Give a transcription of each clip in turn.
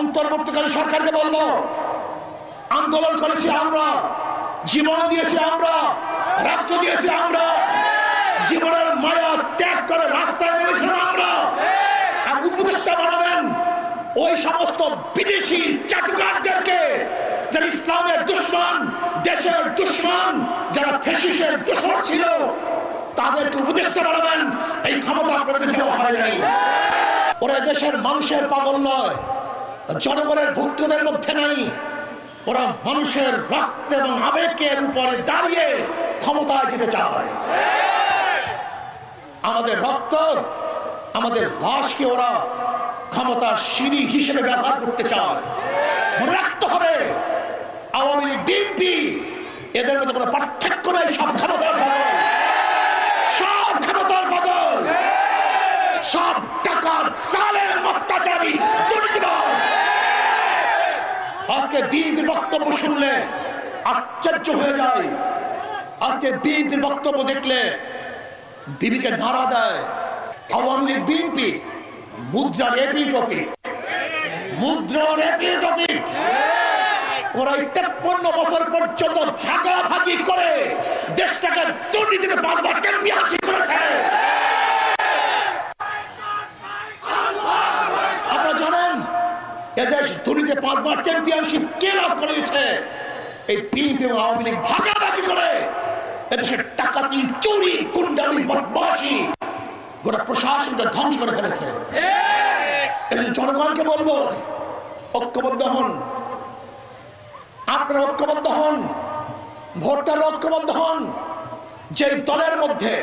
অন্তর্বর্তীকালে সরকারকে বলব, আন্দোলন করেছি আমরা, জীবন দিয়েছি আমরা, রক্ত দিয়েছি আমরা, জীবনের মায়া ত্যাগ করে রাস্তায় নেমেছিলাম আমরা। আর উপদেষ্টা বানাবেন ওই সমস্ত বিদেশি চাটুকারদেরকে যারা ইসলামের দুশ্মন, দেশের দুশ্মন, যারা ফেসিসের দুশ্মন ছিল, তাদেরকে উপদেষ্টা বানাবেন। এই ক্ষমতা আপনাদের দেওয়া হয় নাই। ওরা দেশের মানুষের পাগল নয়। জনগণের ভুক্তদের মধ্যে নাই। ওরা মানুষের রক্ত এবং আবেগের উপরে দাঁড়িয়ে ক্ষমতায় যেতে চায়। আমাদের রক্ত, আমাদের লাশকে ওরা ক্ষমতার সিঁড়ি হিসেবে ব্যবহার করতে চায়। মনে রাখতে হবে, আওয়ামী লীগ, বিএনপি, এদের মধ্যে কোনো পার্থক্য নেই, সব ক্ষমতার আজকে বিএনপির বক্তব্য শুনলে আশ্চর্য হয়ে যায়। আজকে বিএনপির বক্তব্য দেখলে বিবিকে নাড়া দেয়। আওয়ামী লীগ বিএনপি, মুদ্রার এপি টপিক। মুদ্রার এপি টপিক। ওরা তেপ্পন্ন বছর পর্যন্ত ভাগাভাগি করে দেশটাকে দুর্নীতিতে পাঁচবার চ্যাম্পিয়নশিপ করেছে। আপনারা জানেন, এদেশ দুর্নীতি পাঁচবার চ্যাম্পিয়নশিপ কে লাভ করেছে? এই বিএনপি এবং আওয়ামী লীগ ভাগাভাগি করে এদেশের টাকাতি চুরি কুন্ডামি বদমাসি গোটা প্রশাসনকে ধ্বংস করে ফেলেছে। এই জনগণকে বলব ঐক্যবদ্ধ হন। আপনারা ঐক্যবদ্ধ হন ভোটটার ঐক্যবদ্ধ হন। যে দলের মধ্যে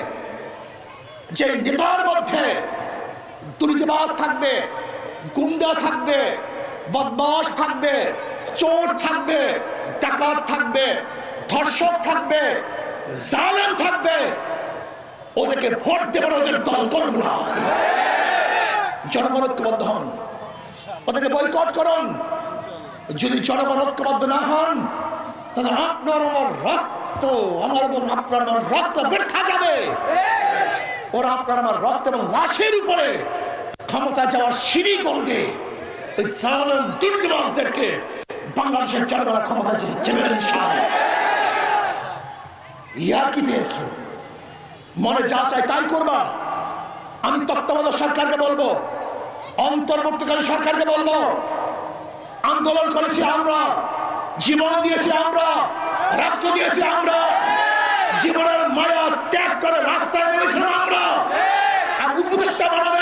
যে নেতার মধ্যে দুর্নীতিবাজ থাকবে গুন্ডা থাকবে বদমাস থাকবে, চোর থাকবে, ডাকাত থাকবে, ধর্ষক থাকবে, জালেম থাকবে। ওদেরকে ভোট দেবেন ওদের দল করব না। জনগণ ঐক্যবদ্ধ হন। ওদেরকে বয়কট করুন। যদি জনগণ ঐক্যবদ্ধ না হন, তাহলে আপনার আমার রক্ত, আমার এবং আপনার আমার রক্ত বৃথা যাবে। ওরা আপনার আমার রক্ত এবং লাশের উপরে ক্ষমতা যাওয়ার সিঁড়ি করবে। ওই দুর্নীতিবাজদেরকে বাংলাদেশের ক্ষমতা কি মনে যা চাই তাই করবা। আমি তত্ত্বাবধায়ক সরকারকে বলব, অন্তর্বর্তীকালীন সরকারকে বলব, আন্দোলন করেছি আমরা, জীবন দিয়েছি আমরা, রক্ত দিয়েছি আমরা, জীবনের মায়া ত্যাগ করে রাস্তায় নেমেছিলাম আমরা উপদেষ্টা বানাবেন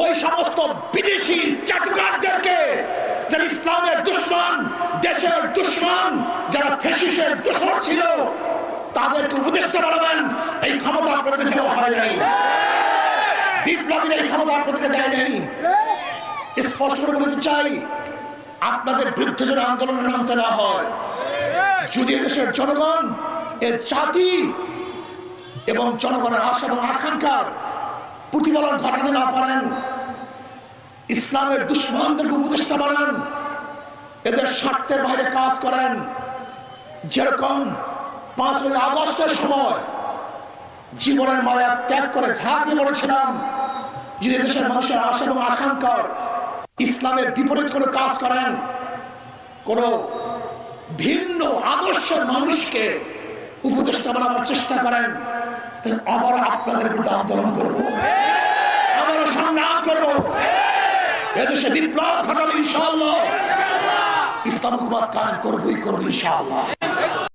ওই সমস্ত বিদেশি চাটুকারদেরকে যারা ইসলামের দুশ্মন, দেশের দুশ্মন, যারা ফেসিসের দুশ্মন ছিল, তাদেরকে উপদেষ্টা বানাবেন এই ক্ষমতা আপনাদের দেওয়া হয় নাই। বিপ্লবীরা এই ক্ষমতা আপনাদেরকে দেয় নাই। স্পষ্ট করে বলতে চাই, আপনাদের বিরুদ্ধে যেন আন্দোলনে নামতে না হয়। যদি দেশের জনগণ, এর জাতি এবং জনগণের আশা এবং আকাঙ্ক্ষার প্রতিফলন ঘটাতে না পারেন, ইসলামের দুশ্মনদেরকে উপদেষ্টা বানান, এদের স্বার্থের বাইরে কাজ করেন। যেরকম পাঁচই আগস্টের সময় জীবনের মায়া ত্যাগ করে ঝাঁপিয়ে পড়েছিলাম, যদি দেশের মানুষের আশা এবং আকাঙ্ক্ষার ইসলামের বিপরীত কোনো কাজ করেন, কোন ভিন্ন আদর্শের মানুষকে উপদেষ্টা বানাবার চেষ্টা করেন আবার আপনাদের বিরুদ্ধে আন্দোলন করব। আবারও সংগ্রাম করব। এদেশে বিপ্লব ঘটাবে ইনশাআল্লাহ। ইসলাম হুকুমাত কায়েম করবই করব ইনশাআল্লাহ।